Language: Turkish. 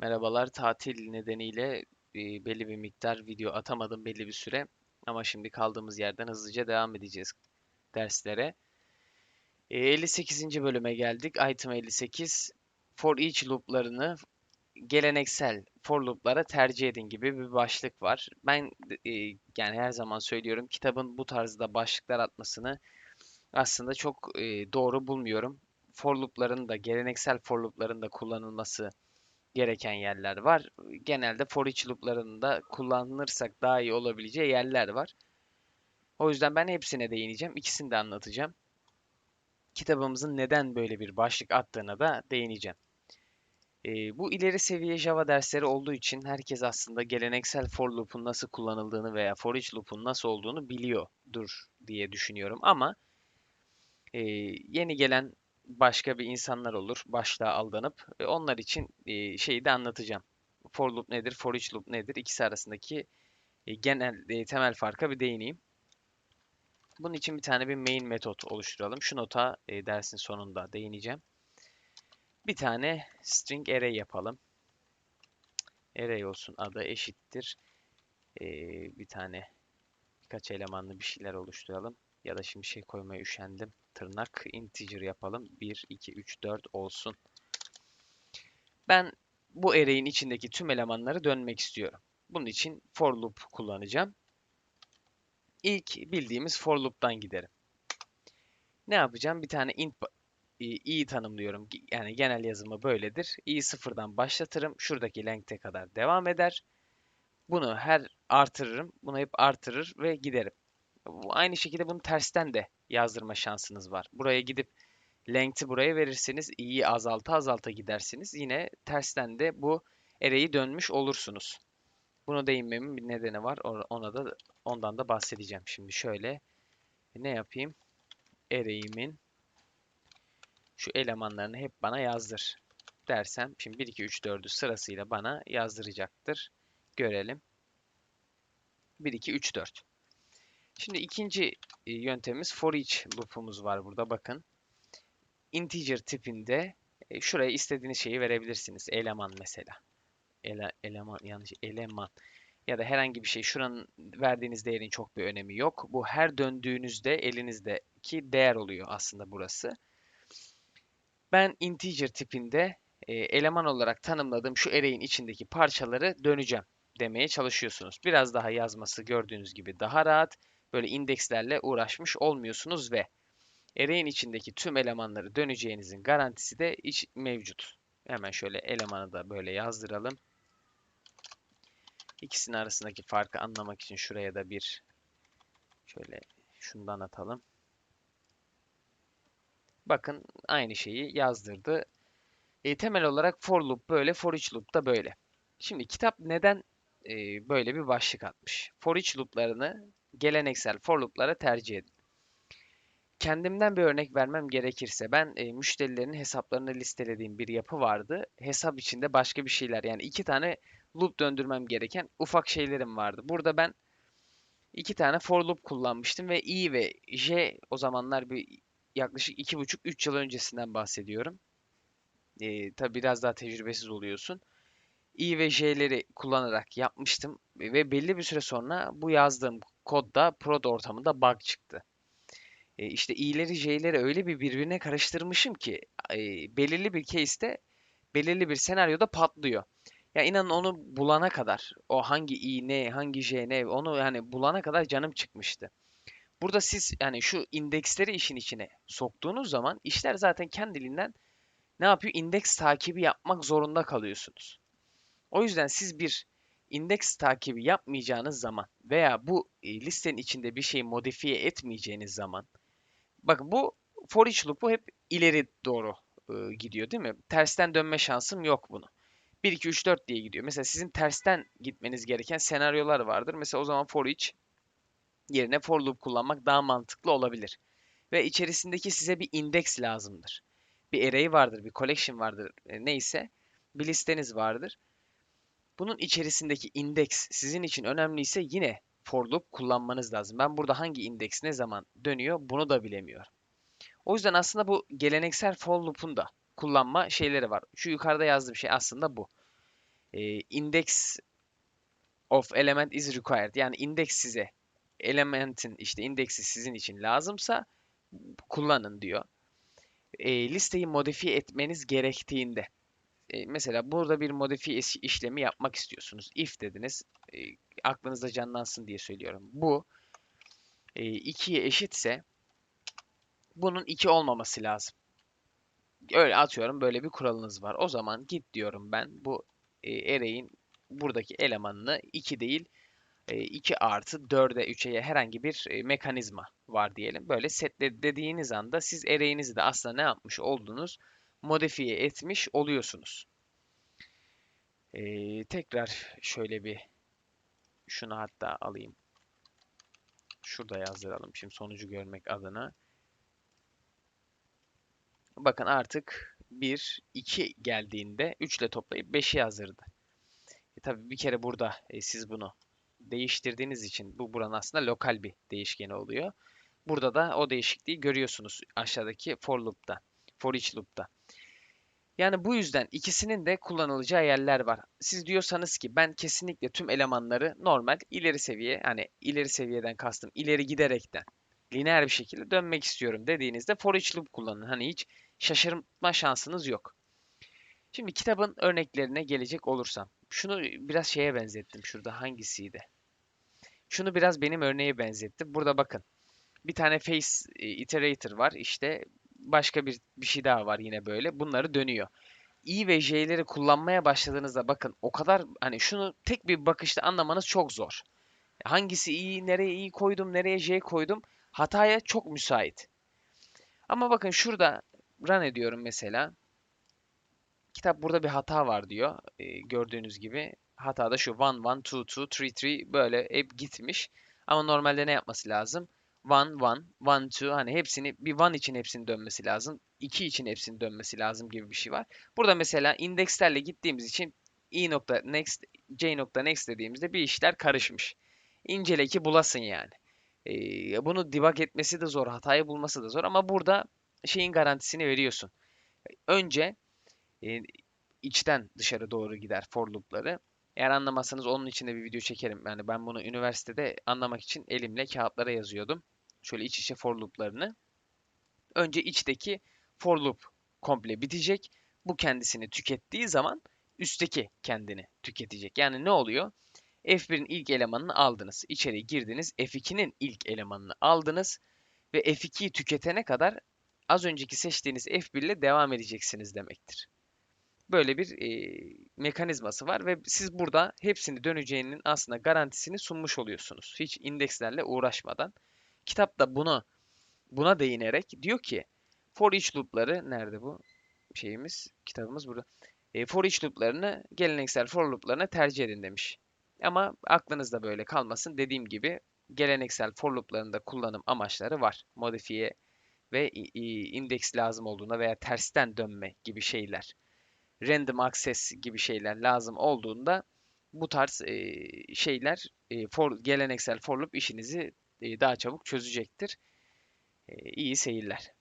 Merhabalar. Tatil nedeniyle e, belli bir miktar video atamadım belli bir süre. Ama şimdi kaldığımız yerden hızlıca devam edeceğiz derslere. E, 58. bölüme geldik. Item 58. For each loop'larını geleneksel for loop'lara tercih edin gibi bir başlık var. Ben yani her zaman söylüyorum kitabın bu tarzda başlıklar atmasını aslında çok doğru bulmuyorum. For loop'ların da geleneksel for loop'ların da kullanılması gereken yerler var. Genelde for each loop'larında kullanırsak daha iyi olabileceği yerler var. O yüzden ben hepsine değineceğim. İkisini de anlatacağım. Kitabımızın neden böyle bir başlık attığına da değineceğim. E, bu ileri seviye Java dersleri olduğu için herkes aslında geleneksel for loop'un nasıl kullanıldığını veya for each loop'un nasıl olduğunu biliyordur diye düşünüyorum. Ama e, yeni gelen başka bir insanlar olur başlığa aldanıp e, onlar için e, şeyi de anlatacağım. For loop nedir, for each loop nedir? İkisi arasındaki e, genel e, temel farka bir değineyim. Bunun için bir tane bir main metot oluşturalım. Şu nota dersin sonunda değineceğim. Bir tane string array yapalım. Array olsun adı eşittir. Bir tane birkaç elemanlı bir şeyler oluşturalım. Ya da şimdi şey koymaya üşendim. Tırnak integer yapalım. 1, 2, 3, 4 olsun. Ben bu array'in içindeki tüm elemanları dönmek istiyorum. Bunun için for loop kullanacağım. İlk bildiğimiz for loop'tan giderim. Ne yapacağım? Bir tane int i tanımlıyorum. Yani genel yazımı böyledir. i sıfırdan başlatırım. Şuradaki length'e kadar devam eder. Bunu her artırırım. Bunu hep artırır ve giderim. Aynı şekilde bunu tersten de yazdırma şansınız var. Buraya gidip length'i buraya verirseniz i'yi azalta azalta gidersiniz. Yine tersten de bu array'i dönmüş olursunuz. Bunu değinmemin bir nedeni var. Ona da ondan da bahsedeceğim. Şimdi şöyle ne yapayım? Array'imin şu elemanlarını hep bana yazdır dersem şimdi 1 2 3 4'ü sırasıyla bana yazdıracaktır. Görelim. 1 2 3 4. Şimdi ikinci e, yöntemimiz for each loop'umuz var burada bakın. Integer tipinde e, şuraya istediğiniz şeyi verebilirsiniz. Eleman mesela. Ele, eleman yanlış eleman ya da herhangi bir şey şuranın verdiğiniz değerin çok bir önemi yok. Bu her döndüğünüzde elinizdeki değer oluyor aslında burası. Ben integer tipinde e, eleman olarak tanımladığım şu array'in içindeki parçaları döneceğim demeye çalışıyorsunuz. Biraz daha yazması gördüğünüz gibi daha rahat böyle indekslerle uğraşmış olmuyorsunuz ve array'in içindeki tüm elemanları döneceğinizin garantisi de iç, mevcut. Hemen şöyle elemanı da böyle yazdıralım. İkisinin arasındaki farkı anlamak için şuraya da bir şöyle şundan atalım. Bakın aynı şeyi yazdırdı. E, temel olarak for loop böyle, for each loop da böyle. Şimdi kitap neden e, böyle bir başlık atmış? For each loop'larını geleneksel for loop'lara tercih edin. Kendimden bir örnek vermem gerekirse ben e, müşterilerin hesaplarını listelediğim bir yapı vardı. Hesap içinde başka bir şeyler yani iki tane loop döndürmem gereken ufak şeylerim vardı. Burada ben iki tane for loop kullanmıştım ve i ve j o zamanlar bir yaklaşık iki buçuk üç yıl öncesinden bahsediyorum. E, tabi biraz daha tecrübesiz oluyorsun. i ve j'leri kullanarak yapmıştım ve belli bir süre sonra bu yazdığım kodda prod ortamında bug çıktı. E, işte i'leri j'leri öyle bir birbirine karıştırmışım ki e, belirli bir case'te belirli bir senaryoda patlıyor. Ya inanın onu bulana kadar o hangi i ne hangi j ne onu yani bulana kadar canım çıkmıştı. Burada siz yani şu indeksleri işin içine soktuğunuz zaman işler zaten kendiliğinden ne yapıyor? İndeks takibi yapmak zorunda kalıyorsunuz. O yüzden siz bir indeks takibi yapmayacağınız zaman veya bu e, listenin içinde bir şey modifiye etmeyeceğiniz zaman bakın bu for each loop'u hep ileri doğru e, gidiyor değil mi? Tersten dönme şansım yok bunu. 1 2 3 4 diye gidiyor. Mesela sizin tersten gitmeniz gereken senaryolar vardır. Mesela o zaman for each yerine for loop kullanmak daha mantıklı olabilir. Ve içerisindeki size bir indeks lazımdır. Bir array vardır, bir collection vardır, e, neyse. Bir listeniz vardır. Bunun içerisindeki indeks sizin için önemliyse yine for loop kullanmanız lazım. Ben burada hangi indeks ne zaman dönüyor bunu da bilemiyorum. O yüzden aslında bu geleneksel for loop'un da kullanma şeyleri var. Şu yukarıda yazdığım şey aslında bu. e, index of element is required. Yani indeks size elementin işte indeksi sizin için lazımsa kullanın diyor. E, listeyi modifiye etmeniz gerektiğinde e, mesela burada bir modifiye iş- işlemi yapmak istiyorsunuz. If dediniz. E, aklınızda canlansın diye söylüyorum. Bu e, 2'ye eşitse bunun 2 olmaması lazım. Öyle atıyorum böyle bir kuralınız var. O zaman git diyorum ben bu e, array'in buradaki elemanını 2 değil e, 2 artı 4'e 3'e herhangi bir e, mekanizma var diyelim. Böyle setle dediğiniz anda siz array'inizi de aslında ne yapmış oldunuz? Modifiye etmiş oluyorsunuz. E, tekrar şöyle bir şunu hatta alayım. Şurada yazdıralım şimdi sonucu görmek adına. Bakın artık 1, 2 geldiğinde 3 ile toplayıp 5'i yazdırdı. E tabii bir kere burada e, siz bunu değiştirdiğiniz için bu buranın aslında lokal bir değişkeni oluyor. Burada da o değişikliği görüyorsunuz aşağıdaki for loop'ta, for each loop'ta. Yani bu yüzden ikisinin de kullanılacağı yerler var. Siz diyorsanız ki ben kesinlikle tüm elemanları normal ileri seviye, hani ileri seviyeden kastım ileri giderekten lineer bir şekilde dönmek istiyorum dediğinizde for each loop kullanın. Hani hiç şaşırma şansınız yok. Şimdi kitabın örneklerine gelecek olursam. Şunu biraz şeye benzettim. Şurada hangisiydi? Şunu biraz benim örneğe benzettim. Burada bakın. Bir tane face e, iterator var. İşte başka bir, bir şey daha var yine böyle. Bunları dönüyor. i ve j'leri kullanmaya başladığınızda bakın o kadar hani şunu tek bir bakışta anlamanız çok zor. Hangisi i, nereye i koydum, nereye j koydum hataya çok müsait. Ama bakın şurada run ediyorum mesela. Kitap burada bir hata var diyor. Ee, gördüğünüz gibi hata da şu 1 1 2 2 3 3 böyle hep gitmiş. Ama normalde ne yapması lazım? 1 1 1 2 hani hepsini bir 1 için hepsini dönmesi lazım. 2 için hepsini dönmesi lazım gibi bir şey var. Burada mesela indekslerle gittiğimiz için i nokta next j nokta next dediğimizde bir işler karışmış. İncele ki bulasın yani. Ee, bunu debug etmesi de zor, hatayı bulması da zor ama burada şeyin garantisini veriyorsun. Önce e, içten dışarı doğru gider for loop'ları. Eğer anlamazsanız onun için de bir video çekerim. Yani ben bunu üniversitede anlamak için elimle kağıtlara yazıyordum. Şöyle iç içe for loop'larını. Önce içteki for loop komple bitecek. Bu kendisini tükettiği zaman üstteki kendini tüketecek. Yani ne oluyor? F1'in ilk elemanını aldınız. İçeri girdiniz. F2'nin ilk elemanını aldınız. Ve F2'yi tüketene kadar az önceki seçtiğiniz F1 ile devam edeceksiniz demektir. Böyle bir e, mekanizması var ve siz burada hepsini döneceğinin aslında garantisini sunmuş oluyorsunuz. Hiç indekslerle uğraşmadan. Kitap da bunu buna değinerek diyor ki for each loop'ları nerede bu şeyimiz kitabımız burada. E, for each loop'larını geleneksel for loop'larına tercih edin demiş. Ama aklınızda böyle kalmasın. Dediğim gibi geleneksel for loop'larında kullanım amaçları var. Modifiye ve indeks lazım olduğunda veya tersten dönme gibi şeyler. Random access gibi şeyler lazım olduğunda bu tarz e, şeyler e, for, geleneksel for loop işinizi daha çabuk çözecektir. E, iyi seyirler.